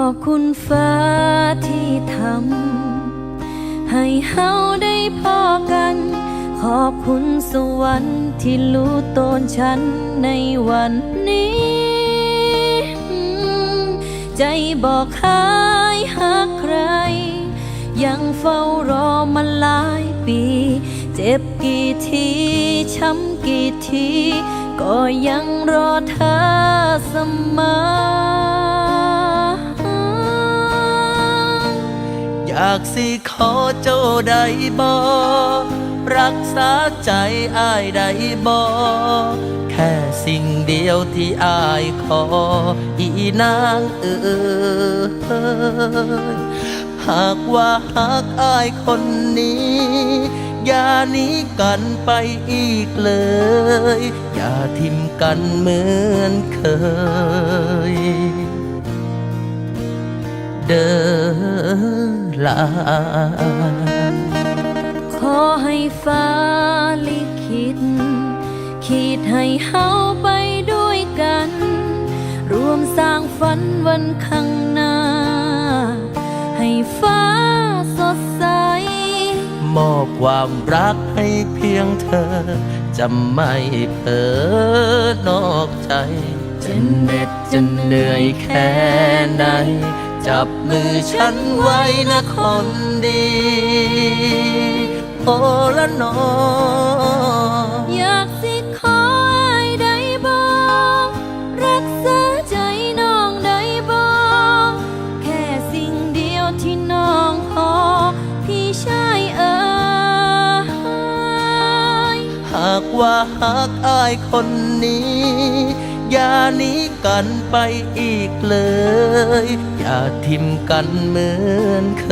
อบคุณฟ้าที่ทำให้เฮาได้พอกัน ขอบคุณสวรรค์ที่รู้ตนฉันในวันนี้ ใจบอกหายหักใคร ยังเฝ้ารอมาหลายปี เจ็บกี่ทีช้ำกี่ที ก็ยังรอเธอเสมอ อยากสิขอเจ้าได้บ่รักษาใจอายได้บ่แค่สิ่งเดียวที่อายขอ อีนางเอ๋ยหากว่าหากอายคนนี้ อย่าหนีกันไปอีกเลย อย่าทิมกันเหมือนเคย เดิน ลา ขอให้ฟ้าลิขิตขีดให้เฮาไปด้วยกัน รวมสร้างฝันวันข้างหน้า ให้ฟ้าสดใส มอบความรักให้เพียงเธอ จะไม่เผลอนอกใจ จะเหน็ดจะเหนื่อยแค่ไหน จับมือฉันไว้นะคนดี โอละนอ อยากสิขอให้ได้บอกรักษาใจน้องได้บอกแค่สิ่งเดียวที่น้องขอ พี่ชายเอ๋ยหากว่าหากอายคนนี้ นี้กันไปอีกเลย อย่าทิมกันเหมือนเค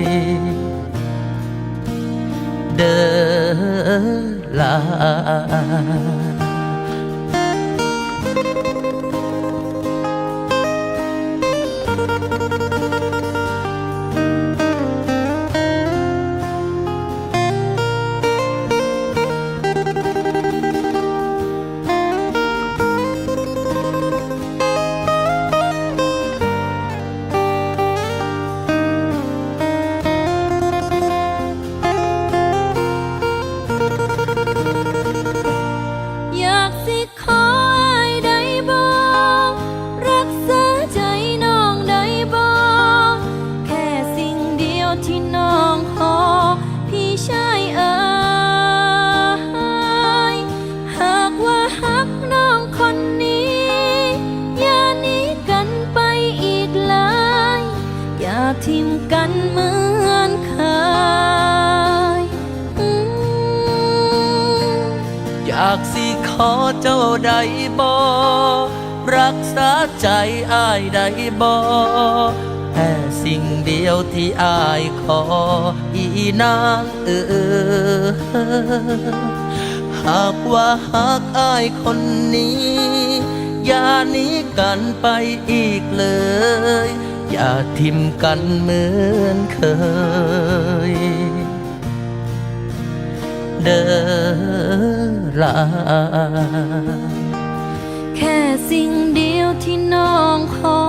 ย เดินลา คนนี้ อย่าหนีกันไปอีกเลย อย่าทิ้มกันเหมือนเคยอยากสิขอเจ้าได้บ่รักษาใจอายได้บ่แค่สิ่งเดียวที่อายขอ อีนางเออ หากว่าหากอายคนนี้ อย่าหนีกันไปอีกเลย อย่าทิมกันเหมือนเคย เดินลาแค่สิ่งเดียวที่น้องขอ